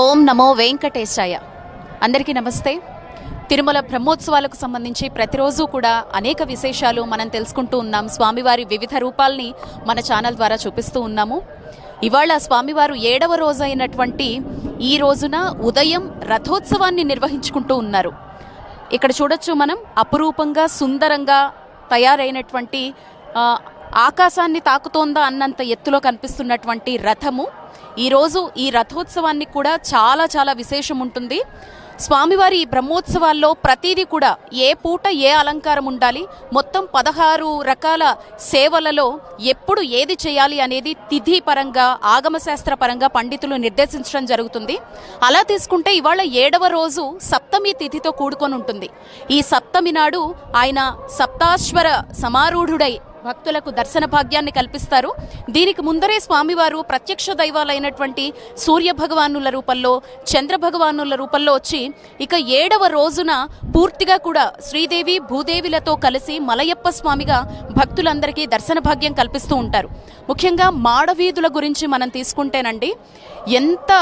ఓం నమో వెంకటేశాయ. అందరికీ నమస్తే. తిరుమల బ్రహ్మోత్సవాలకు సంబంధించి ప్రతిరోజు కూడా అనేక విశేషాలు మనం తెలుసుకుంటూ ఉన్నాం. స్వామివారి వివిధ రూపాల్ని మన ఛానల్ ద్వారా చూపిస్తూ ఉన్నాము. ఇవాళ స్వామివారు ఏడవ రోజు అయినటువంటి ఈ రోజున ఉదయం రథోత్సవాన్ని నిర్వహించుకుంటూ ఉన్నారు. ఇక్కడ చూడొచ్చు మనం అపురూపంగా సుందరంగా తయారైనటువంటి ఆకాశాన్ని తాకుతోందా అన్నంత ఎత్తులో కనిపిస్తున్నటువంటి రథము. ఈరోజు ఈ రథోత్సవాన్ని కూడా చాలా చాలా విశేషం ఉంటుంది. స్వామివారి ఈ బ్రహ్మోత్సవాల్లో ప్రతిదీ కూడా ఏ పూట ఏ అలంకారం ఉండాలి మొత్తం పదహారు రకాల సేవలలో ఎప్పుడు ఏది చేయాలి అనేది తిథి పరంగా ఆగమశాస్త్ర పరంగా పండితులు నిర్దేశించడం జరుగుతుంది. అలా తీసుకుంటే ఇవాళ ఏడవ రోజు సప్తమి తిథితో కూడుకొని ఉంటుంది. ఈ సప్తమి నాడు ఆయన సప్తాశ్వర సమారూఢుడై భక్తులకు దర్శన భాగ్యాన్ని కల్పిస్తారు. దీనికి ముందరే స్వామివారు ప్రత్యక్ష దైవాలైనటువంటి సూర్య భగవానుల రూపంలో చంద్ర భగవానుల రూపంలో వచ్చి ఇక ఏడవ రోజున పూర్తిగా కూడా శ్రీదేవి భూదేవిలతో కలిసి మలయప్ప స్వామిగా భక్తులందరికీ దర్శన భాగ్యం కల్పిస్తూ ఉంటారు. ముఖ్యంగా మాడవీధుల గురించి మనం తీసుకుంటేనండి ఎంత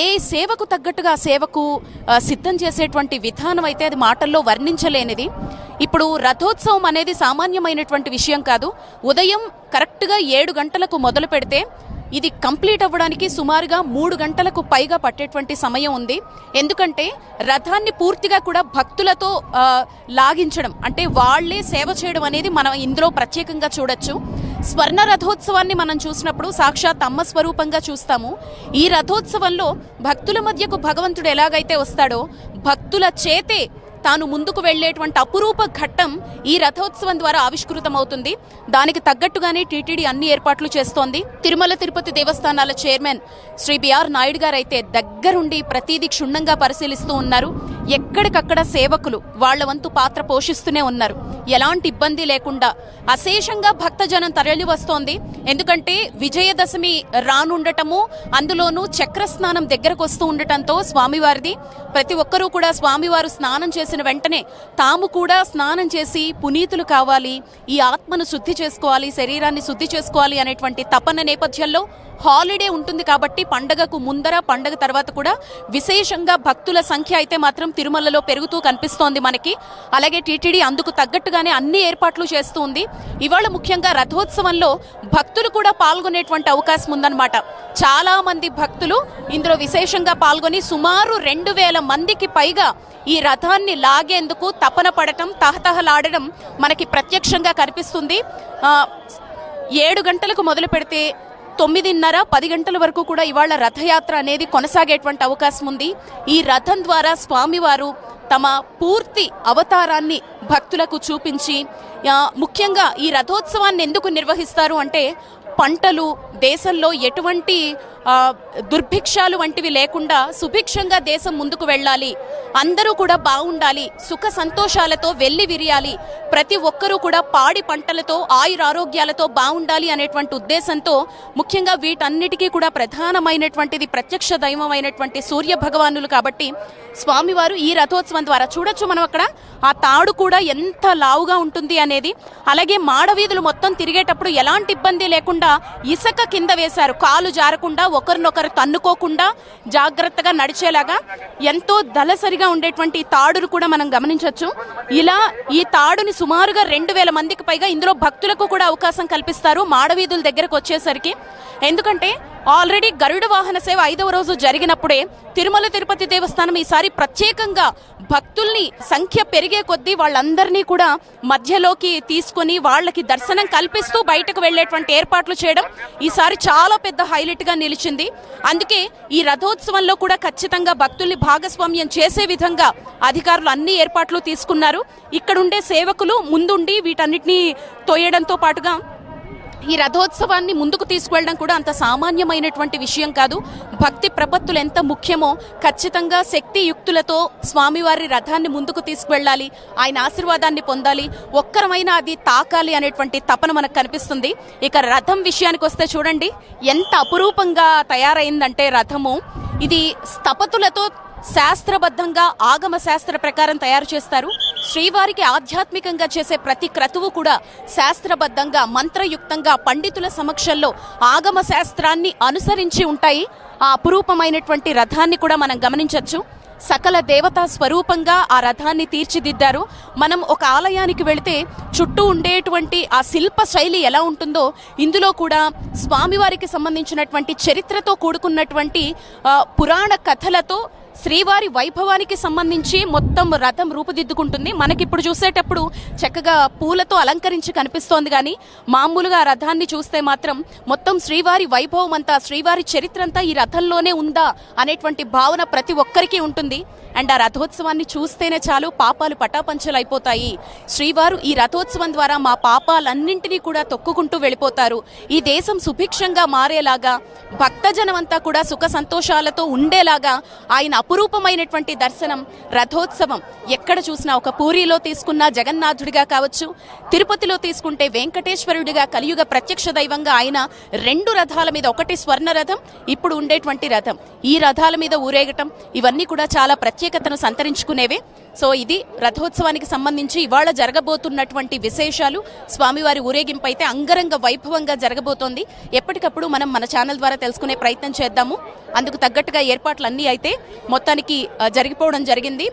ఏ సేవకు తగ్గట్టుగా సేవకు సిద్ధం చేసేటువంటి విధానం అయితే అది మాటల్లో వర్ణించలేనిది. ఇప్పుడు రథోత్సవం అనేది సామాన్యమైనటువంటి విషయం కాదు. ఉదయం కరెక్ట్గా ఏడు గంటలకు మొదలు పెడితే ఇది కంప్లీట్ అవ్వడానికి సుమారుగా మూడు గంటలకు పైగా పట్టేటువంటి సమయం ఉంది. ఎందుకంటే రథాన్ని పూర్తిగా కూడా భక్తులతో లాగించడం అంటే వాళ్ళే సేవ చేయడం అనేది మనం ఇందులో ప్రత్యేకంగా చూడొచ్చు. స్వర్ణ రథోత్సవాన్ని మనం చూసినప్పుడు సాక్షాత్ అమ్మ స్వరూపంగా చూస్తాము. ఈ రథోత్సవంలో భక్తుల మధ్యకు భగవంతుడు ఎలాగైతే వస్తాడో భక్తుల చేతే తాను ముందుకు వెళ్ళేటువంటి అపురూప ఘట్టం ఈ రథోత్సవం ద్వారా ఆవిష్కృతమవుతుంది. దానికి తగ్గట్టుగానే టీటీడీ అన్ని ఏర్పాట్లు చేస్తోంది. తిరుమల తిరుపతి దేవస్థానాల చైర్మన్ శ్రీ బిఆర్ నాయుడు గారు అయితే దగ్గరుండి ప్రతిదీ క్షుణ్ణంగా పరిశీలిస్తూ ఉన్నారు. ఎక్కడికక్కడ సేవకులు వాళ్ళ వంతు పాత్ర పోషిస్తూనే ఉన్నారు. ఎలాంటి ఇబ్బంది లేకుండా అశేషంగా భక్తజనం తరలి వస్తోంది. ఎందుకంటే విజయదశమి రానుండటము అందులోనూ చక్ర స్నానం దగ్గరకు వస్తూ ఉండటంతో స్వామివారిది. ప్రతి ఒక్కరూ కూడా స్వామివారు స్నానం చేసిన వెంటనే తాము కూడా స్నానం చేసి పునీతులు కావాలి ఈ ఆత్మను శుద్ధి చేసుకోవాలి శరీరాన్ని శుద్ధి చేసుకోవాలి అనేటువంటి తపన నేపథ్యంలో హాలిడే ఉంటుంది కాబట్టి పండగకు ముందర పండగ తర్వాత కూడా విశేషంగా భక్తుల సంఖ్య అయితే మాత్రం తిరుమలలో పెరుగుతూ కనిపిస్తోంది మనకి. అలాగే టీటీడీ అందుకు తగ్గట్టుగానే అన్ని ఏర్పాట్లు చేస్తూ ఉంది. ఇవాళ ముఖ్యంగా రథోత్సవంలో భక్తులు కూడా పాల్గొనేటువంటి అవకాశం ఉందన్నమాట. చాలా మంది భక్తులు ఇందులో విశేషంగా పాల్గొని సుమారు రెండు వేల మందికి పైగా ఈ రథాన్ని లాగేందుకు తపన పడటం తహతహలాడడం మనకి ప్రత్యక్షంగా కనిపిస్తుంది. ఏడు గంటలకు మొదలు పెడితే తొమ్మిదిన్నర పది గంటల వరకు కూడా ఇవాళ రథయాత్ర అనేది కొనసాగేటువంటి అవకాశం ఉంది. ఈ రథం ద్వారా స్వామివారు తమ పూర్తి అవతారాన్ని భక్తులకు చూపించి ముఖ్యంగా ఈ రథోత్సవాన్ని ఎందుకు నిర్వహిస్తారు అంటే పంటలు దేశంలో ఎటువంటి దుర్భిక్షాలు వంటివి లేకుండా సుభిక్షంగా దేశం ముందుకు వెళ్ళాలి. అందరూ కూడా బాగుండాలి. సుఖ సంతోషాలతో వెళ్ళి విరియాలి. ప్రతి ఒక్కరూ కూడా పాడి పంటలతో ఆయురారోగ్యాలతో బాగుండాలి అనేటువంటి ఉద్దేశంతో ముఖ్యంగా వీటన్నిటికీ కూడా ప్రధానమైనటువంటిది ప్రత్యక్ష దైవమైనటువంటి సూర్య భగవానులు కాబట్టి స్వామివారు ఈ రథోత్సవం ద్వారా చూడొచ్చు మనం అక్కడ. ఆ తాడు కూడా ఎంత లావుగా ఉంటుంది అనేది. అలాగే మాడవీధులు మొత్తం తిరిగేటప్పుడు ఎలాంటి ఇబ్బంది లేకుండా ఇసుక కింద వేశారు. కాలు జారకుండా ఒకరినొకరు తన్నుకోకుండా జాగ్రత్తగా నడిచేలాగా ఎంతో దళసరిగా ఉండేటువంటి తాడును కూడా మనం గమనించవచ్చు. ఇలా ఈ తాడుని సుమారుగా రెండు వేల మందికి పైగా ఇందులో భక్తులకు కూడా అవకాశం కల్పిస్తారు మాడవీధుల దగ్గరకు వచ్చేసరికి. ఎందుకంటే ఆల్రెడీ గరుడ వాహన సేవ ఐదవ రోజు జరిగినప్పుడే తిరుమల తిరుపతి దేవస్థానం ఈసారి ప్రత్యేకంగా భక్తుల్ని సంఖ్య పెరిగే కొద్దీ వాళ్ళందరినీ కూడా మధ్యలోకి తీసుకొని వాళ్ళకి దర్శనం కల్పిస్తూ బయటకు వెళ్ళేటువంటి ఏర్పాట్లు చేయడం ఈసారి చాలా పెద్ద హైలైట్గా నిలిచింది. అందుకే ఈ రథోత్సవంలో కూడా ఖచ్చితంగా భక్తుల్ని భాగస్వామ్యం చేసే విధంగా అధికారులు అన్ని ఏర్పాట్లు తీసుకున్నారు. ఇక్కడుండే సేవకులు ముందుండి వీటన్నిటిని తోయడంతో పాటుగా ఈ రథోత్సవాన్ని ముందుకు తీసుకువెళ్ళడం కూడా అంత సామాన్యమైనటువంటి విషయం కాదు. భక్తి ప్రపత్తులు ఎంత ముఖ్యమో ఖచ్చితంగా శక్తి యుక్తులతో స్వామివారి రథాన్ని ముందుకు తీసుకువెళ్ళాలి ఆయన ఆశీర్వాదాన్ని పొందాలి ఒక్కరమైనా అది తాకాలి అనేటువంటి తపన మనకు కనిపిస్తుంది. ఇక రథం విషయానికి వస్తే చూడండి ఎంత అపురూపంగా తయారైందంటే రథము. ఇది స్థపతులతో శాస్త్రబద్ధంగా ఆగమ శాస్త్ర ప్రకారం తయారు చేస్తారు. శ్రీవారికి ఆధ్యాత్మికంగా చేసే ప్రతి క్రతువు కూడా శాస్త్రబద్ధంగా మంత్రయుక్తంగా పండితుల సమక్షంలో ఆగమ శాస్త్రాన్ని అనుసరించి ఉంటాయి. ఆ అపురూపమైనటువంటి రథాన్ని కూడా మనం గమనించవచ్చు సకల దేవతా స్వరూపంగా ఆ రథాన్ని తీర్చిదిద్దారు. మనం ఒక ఆలయానికి వెళితే చుట్టూ ఉండేటువంటి ఆ శిల్ప శైలి ఎలా ఉంటుందో ఇందులో కూడా స్వామివారికి సంబంధించినటువంటి చరిత్రతో కూడుకున్నటువంటి పురాణ కథలతో శ్రీవారి వైభవానికి సంబంధించి మొత్తం రథం రూపుదిద్దుకుంటుంది. మనకిప్పుడు చూసేటప్పుడు చక్కగా పూలతో అలంకరించి కనిపిస్తోంది కానీ మామూలుగా రథాన్ని చూస్తే మాత్రం మొత్తం శ్రీవారి వైభవం అంతా శ్రీవారి చరిత్ర అంతా ఈ రథంలోనే ఉందా అనేటువంటి భావన ప్రతి ఒక్కరికి ఉంటుంది. అండ్ ఆ రథోత్సవాన్ని చూస్తేనే చాలు పాపాలు పటాపంచలు అయిపోతాయి శ్రీవారు ఈ రథోత్సవం ద్వారా మా పాపాలన్నింటినీ కూడా తొక్కుకుంటూ వెళ్ళిపోతారు. ఈ దేశం సుభిక్షంగా మారేలాగా భక్తజనం అంతా కూడా సుఖ సంతోషాలతో ఉండేలాగా ఆయన అపురూపమైనటువంటి దర్శనం రథోత్సవం ఎక్కడ చూసినా ఒక పూరిలో తీసుకున్న జగన్నాథుడిగా కావచ్చు తిరుపతిలో తీసుకుంటే వెంకటేశ్వరుడిగా కలియుగ ప్రత్యక్ష దైవంగా ఆయన రెండు రథాల మీద ఒకటి స్వర్ణ రథం ఇప్పుడు ఉండేటువంటి రథం. ఈ రథాల మీద ఊరేగటం ఇవన్నీ కూడా చాలా ప్రత్యేకతను సంతరించుకునేవే. సో ఇది రథోత్సవానికి సంబంధించి ఇవాళ జరగబోతున్నటువంటి విశేషాలు. స్వామివారి ఊరేగింపు అయితే అంగరంగ వైభవంగా జరగబోతోంది. ఎప్పటికప్పుడు మనం మన ఛానల్ ద్వారా తెలుసుకునే ప్రయత్నం చేద్దాము. అందుకు తగ్గట్టుగా ఏర్పాట్లు అన్నీ అయితే మొత్తానికి జరిగిపోవడం జరిగింది.